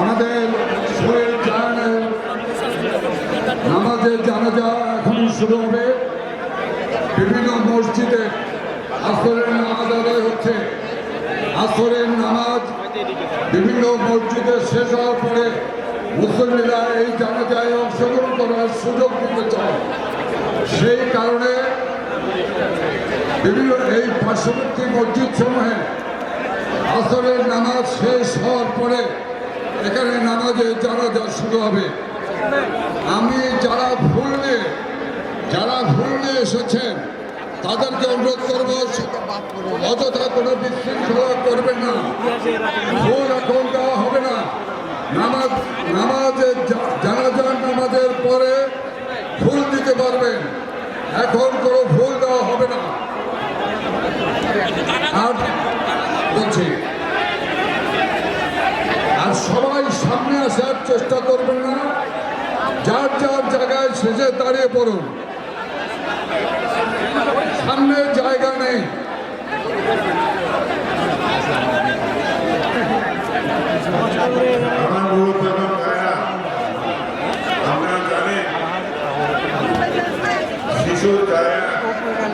আমাদের নামাজের জানাজা এখন শুরু হবে। বিভিন্ন মসজিদে আসরের নামাজ আদায় হচ্ছে। আসরের নামাজ বিভিন্ন মসজিদে শেষ হওয়ার পরে মুসল্লিরা এই জানাজায় অংশগ্রহণ করার সুযোগ দিতে চায়। সেই কারণে বিভিন্ন এই পার্শ্ববর্তী মসজিদ সমূহে আসরের নামাজ শেষ হওয়ার পরে এখানে নামাজে জানাজা শুরু হবে। আমি যারা ভুল নিয়ে, যারা ভুল নিয়ে এসেছেন, তাদেরকে অনুরোধ করব, অযথা কোনো বিশৃঙ্খলা করবেন না। ভুল এখন দেওয়া হবে না। নামাজ, নামাজের জা- জানাজার নামাজের পরে ফুল দিতে পারবেন। এখন কোনো ভুল দেওয়া হবে না। আর বলছি, আর সবাই সামনে আসার চেষ্টা করবেন না। যার যার জায়গায় শেষে দাঁড়িয়ে পড়ুন সামনে জায়গা নেই আমার গুরুত্ব এবং ভাইরা আপনারা জানেন শিশু যারা গত একুশ তারিখে আপনারা তাকে সবাই সহমতি জানিয়েছেন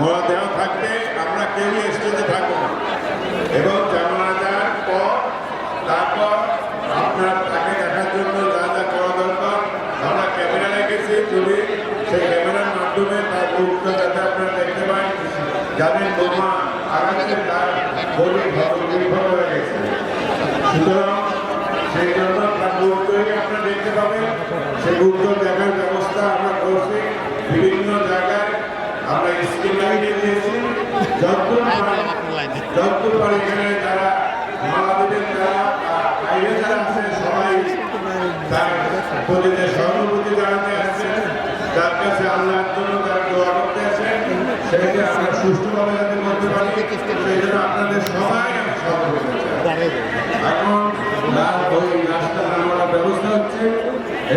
ঘোড়া দেওয়া থাকবে, আমরা কেউই স্টেজে থাকব এবং জানাজার পর, তারপর আপনার তাকে দেখার জন্য যা যা করা দরকার, আমরা ক্যামেরা রেখেছি তুলি সেই ক্যামেরার মাধ্যমে তার মুখটা যাতে আপনারা দেখতে পান, জানেন বোমা আগামীতে তার বলি নির্ভর হয়ে গেছে। সুতরাং সেই জন্য তার মুহূর্তই আপনারা দেখতে পাবেন। সেই মুহূর্ত দেখার ব্যবস্থা আমরা করছি। বিভিন্ন জায়গায় আমরা স্ক্রিন লাইনে দিয়েছি যতদূর পারি যতদূর পারি এখানে যারা মালাদেবের যারা বাইরে যারা আছে সবাই তার প্রতি যে সহানুভূতি জানাতে আসছেন। যার কাছে আল্লাহর জন্য তারা দোয়া করতে আছেন সেটা আমরা সুষ্ঠুভাবে যাতে করতে পারি। সেই জন্য আপনাদের সবাই সহযোগিতা এখন রাস্তা নামার ব্যবস্থা হচ্ছে।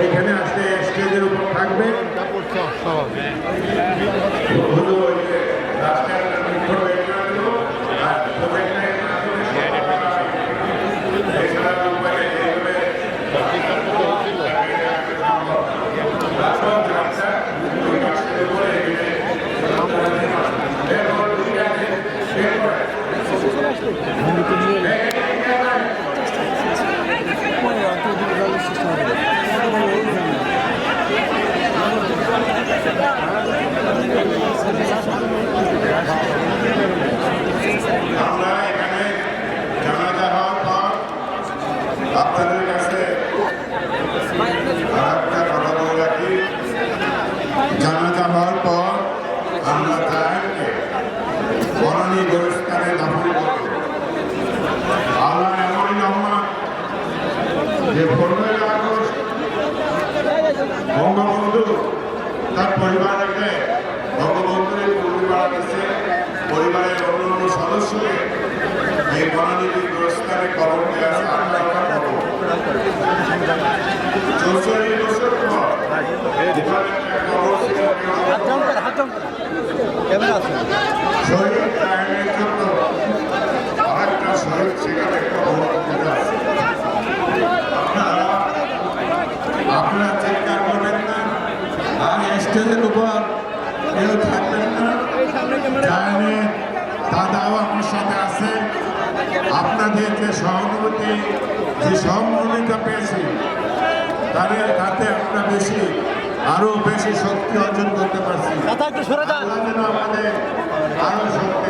এইখানে আসতে স্টেজের উপর থাকবে হলো ওই যে রাস্তার নিকট বের করে দেবো, আর প্রত্যেকটাই মাধ্যমে সবাই এছাড়া উপায় নেই, এইভাবে রাস্তা রাস্তা ওই রাস্তার উপরে এখানে এরপর ঠিক আছে, এরপরে আমরা এখানে জানাজা হওয়ার পর আপনাদের কাছে আর একটা কথা বলে রাখি জানাজা হওয়ার পর আমরা জাহেরকে বনানী গোরস্থানে দাফন করব। আল্লাহ এমনই রহমান যে পনেরোই আগস্ট বঙ্গবন্ধু তার পরিবারকে বঙ্গবন্ধুর পরিবার পরিবারের অন্য অন্য সদস্যকে এই বনানীতির পুরস্কারে কবর দেওয়া আছে আমরা আমরা করব চৌচল্লিশ বছর পর যেভাবে একটা কবর ছিল জন্য আরেকটা শহীদ কবর দিতে আছে আপনারা আপনারা চিন্তা করবেন না আর স্টেজের উপর কেউ থাকবেন না জানে দাদাও আমার আছে আপনাদের যে সহানুভূতি, যে সহমর্মিতা পেয়েছি, তাদের তাতে আমরা বেশি আরও বেশি শক্তি অর্জন করতে পারছি। আমাদের আরও শক্তি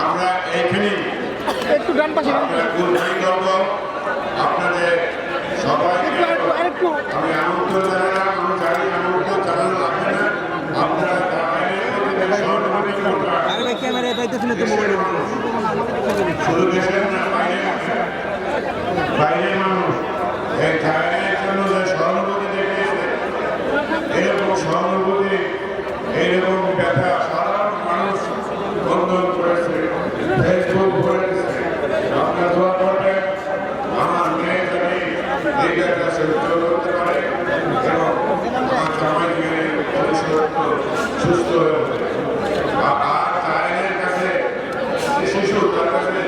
আমরা এইখানেই একটু ডান পাশে আপনাদের মানুষ এই জায়গায় জন্য যে সহানুভূতি দেখিয়েছে এরকম সহানুভূতি, এইরকম ব্যথা সাধারণ মানুষ বন্ধন করেছে, ফেসবুক করেছে। আপনার দোয়া করবেন, আমার মেয়ে জানি এই ব্যথা সহ্য করতে পারে এবং আমার জামাই মেয়ে সুস্থ হয়ে ওঠে। আর আর জায়েদের কাছে যে শিশু তার কাছে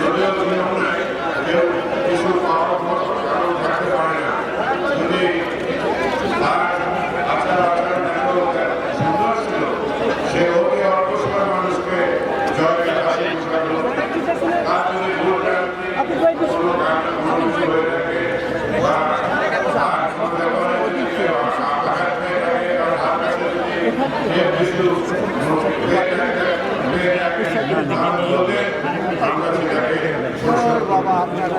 যদিও নিয়ম নাই কেউ কিছু পাওয়ার মতো কারণ থাকতে পারে না যদি তার আচার আচরণ এত সুন্দর ছিল সে অতি অল্প সময় মানুষকে জয়ের কাছে পৌঁছালো তার যদি ভুল ভ্রান্তি কোনো কারণে মানুষ হয়ে থাকে বা তার মধ্যে করে যদি কেউ আঘাত পেয়ে থাকে বা তার কাছে যদি কেউ কিছু হয়ে থাকে হয়ে থাকে তার মধ্যে আমরা সেটাকে বাবা আপনারা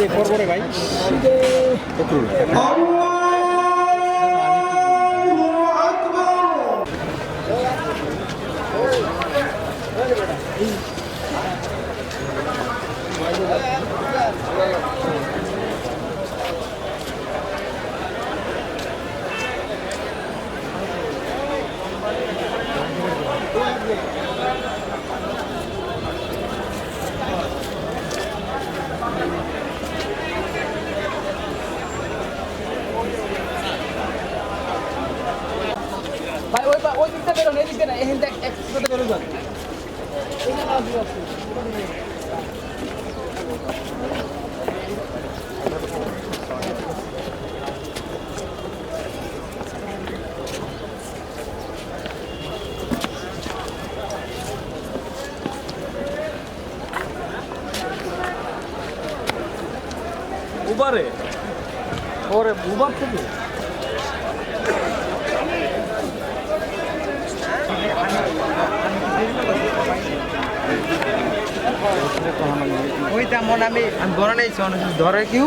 আল্লাহু আকবার ভাই দিকটা বেরোন এই দিকটা না এখান থেকে এক বেরো ওরে উবার থেকে? ওই তেমন আমি আমি ধরে নিয়েছি অনেক ধরে কিউ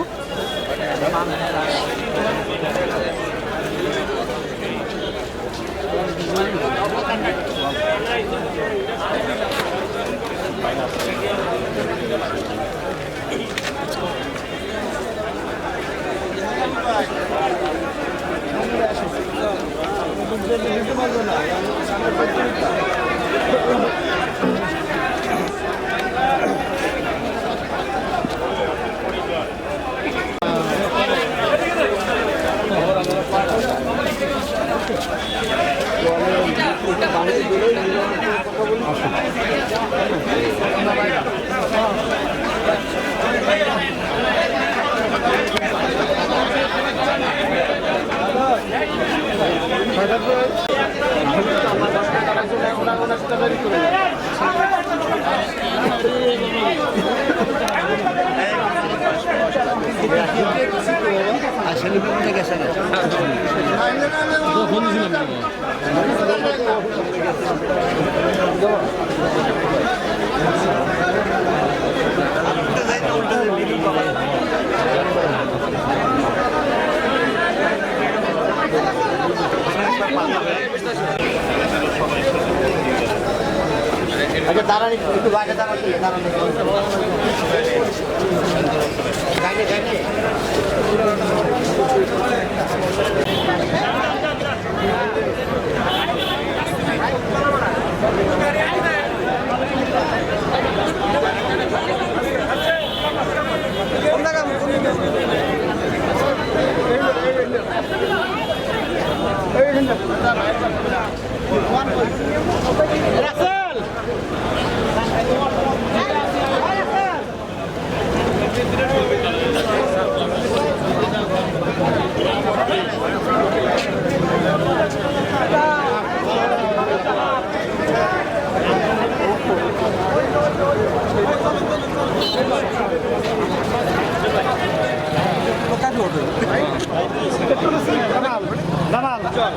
Thank. আসলে বিপদে গেছে না ফোন দিলাম না একটু বাইরে দাঁড়াতে দাঁড়ান চল।